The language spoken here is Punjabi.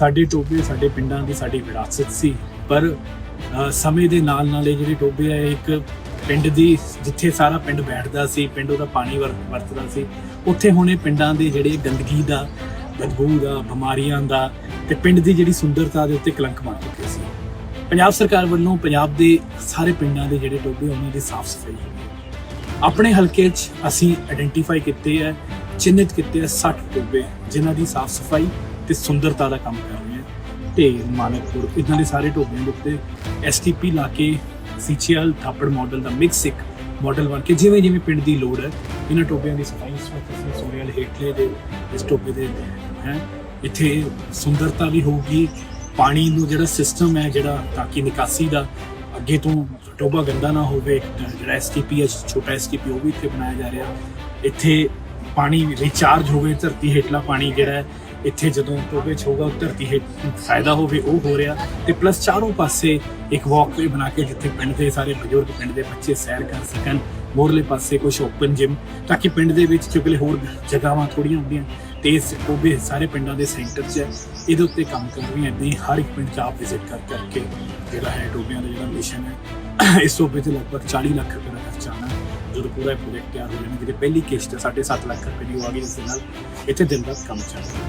ਸਾਡੇ ਟੋਬੇ ਸਾਡੇ ਪਿੰਡਾਂ ਦੀ ਸਾਡੀ ਵਿਰਾਸਤ ਸੀ, ਪਰ ਸਮੇਂ ਦੇ ਨਾਲ ਨਾਲ ਇਹ ਜਿਹੜੇ ਟੋਬੇ ਆ ਇੱਕ ਪਿੰਡ ਦੀ, ਜਿੱਥੇ ਸਾਰਾ ਪਿੰਡ ਬੈਠਦਾ ਸੀ, ਪਿੰਡ ਉਹਦਾ ਪਾਣੀ ਵਰ- ਵਰਤਦਾ ਸੀ, ਉੱਥੇ ਹੁਣ ਇਹ ਪਿੰਡਾਂ ਦੇ ਜਿਹੜੇ ਗੰਦਗੀ ਦਾ, ਬਦਬੂ ਦਾ, ਬਿਮਾਰੀਆਂ ਦਾ ਤੇ ਪਿੰਡ ਦੀ ਜਿਹੜੀ ਸੁੰਦਰਤਾ ਦੇ ਉੱਤੇ ਕਲੰਕ ਮਾਰ ਚੁੱਕੇ ਸੀ। ਪੰਜਾਬ ਸਰਕਾਰ ਵੱਲੋਂ ਪੰਜਾਬ ਦੇ ਸਾਰੇ ਪਿੰਡਾਂ ਦੇ ਜਿਹੜੇ ਟੋਬੇ ਉਹਨਾਂ ਦੀ ਸਾਫ਼ ਸਫ਼ਾਈ ਆਪਣੇ ਹਲਕੇ 'ਚ ਅਸੀਂ ਆਇਡੈਂਟੀਫਾਈ ਕੀਤੇ ਹੈ ਚਿੰਨ੍ਹਿਤ ਕੀਤੇ ਹੈ 60 ਟੋਬੇ ਜਿਨ੍ਹਾਂ ਦੀ ਸਾਫ਼ ਸਫ਼ਾਈ ਤੇ ਸੁੰਦਰਤਾ ਦਾ ਕੰਮ ਕਰ ਰਹੇ ਹਾਂ। ਢੇਰ ਮਾਨਕਪੁਰ ਇਦਾਂ ਦੇ ਸਾਰੇ ਟੋਬਿਆਂ ਦੇ ਉੱਤੇ ਐਸਟੀਪੀ ਲਾ ਕੇ ਸੀਚੀਐਲ ਥਾਪੜ ਮਾਡਲ ਦਾ ਮਿਕਸ ਇੱਕ ਮਾਡਲ ਬਣ ਕੇ ਜਿਵੇਂ ਜਿਵੇਂ ਪਿੰਡ ਦੀ ਲੋੜ ਹੈ, ਇਹਨਾਂ ਟੋਬਿਆਂ ਦੀ ਸਫ਼ਾਈ ਇਸ ਵਕਤ ਅਸੀਂ ਸੋਰੀਅਲ ਹੇਠਲੇ ਦੇ, ਇਸ ਟੋਬੇ ਦੇ ਹੈ। ਇੱਥੇ ਸੁੰਦਰਤਾ ਵੀ ਹੋਊਗੀ, ਪਾਣੀ ਨੂੰ ਜਿਹੜਾ ਸਿਸਟਮ ਹੈ, ਜਿਹੜਾ ਤਾਂ ਕਿ ਨਿਕਾਸੀ ਦਾ ਅੱਗੇ ਤੋਂ ਟੋਬਾ ਗੰਦਾ ਨਾ ਹੋਵੇ ਇੱਕ ਜਿਹੜਾ ਐਸਟੀਪੀ ਹੈ, ਛੋਟਾ ਐਸਟੀਪੀ ਉਹ ਵੀ ਇੱਥੇ ਬਣਾਇਆ ਜਾ ਰਿਹਾ। ਇੱਥੇ ਪਾਣੀ ਰੀਚਾਰਜ ਹੋਵੇ, ਧਰਤੀ ਹੇਠਲਾ ਪਾਣੀ ਜਿਹੜਾ ਇੱਥੇ ਜਦੋਂ ਟੋਬੇ 'ਚ ਹੋਊਗਾ ਧਰਤੀ ਹੇਠ ਫਾਇਦਾ ਹੋਵੇ, ਉਹ ਹੋ ਰਿਹਾ। ਤੇ ਪਲੱਸ ਚਾਰੋਂ ਪਾਸੇ ਇੱਕ ਵਾਕਵੇ ਬਣਾ ਕੇ ਜਿੱਥੇ ਪਿੰਡ ਦੇ ਸਾਰੇ ਬਜ਼ੁਰਗ, ਪਿੰਡ ਦੇ ਬੱਚੇ ਸੈਰ ਕਰ ਸਕਣ, ਮੋਰਲੇ ਪਾਸੇ ਕੁਝ ਓਪਨ ਜਿਮ ਤਾਂ ਕਿ ਪਿੰਡ ਦੇ ਵਿੱਚ ਚੁਗਲੇ ਹੋਰ ਜਗ੍ਹਾਵਾਂ ਥੋੜੀਆਂ ਹੁੰਦੀਆਂ। ਤੇ ਇਸ ਟੋਬੇ ਸਾਰੇ ਪਿੰਡਾਂ ਦੇ ਸੈਂਟਰ 'ਚ ਹੈ ਇਹਦੇ ਉੱਤੇ ਕੰਮ ਕਰ ਰਹੀ ਹੈ ਹੀ ਹਰ ਇੱਕ ਪਿੰਡ 'ਚ ਆਪ ਵਿਜ਼ਿਟ ਕਰ ਕਰਕੇ ਜਿਹੜਾ ਹੈ ਟੋਬਿਆਂ ਦਾ ਜਿਹੜਾ ਮਿਸ਼ਨ ਹੈ, ਇਸ ਟੋਬੇ ਤੇ ਲਗਭਗ 40 ਲੱਖ ਰੁਪਏ ਦਾ ਖਰਚਾ ਆਉਣਾ। ਜਦੋਂ ਪੂਰਾ ਪ੍ਰੋਜੈਕਟ ਤਿਆਰ ਹੋ ਜਾਣਾ ਜਿਹਦੇ ਪਹਿਲੀ ਕਿਸ਼ਤ 7.5 ਲੱਖ ਰੁਪਏ ਦੀ, ਉਹ ਆ ਗਈ ਇਸ ਦੇ ਨਾਲ ਇੱਥੇ ਦਿਨ ਰਾਤ ਕੰਮ ਚੱਲ ਰਿਹਾ।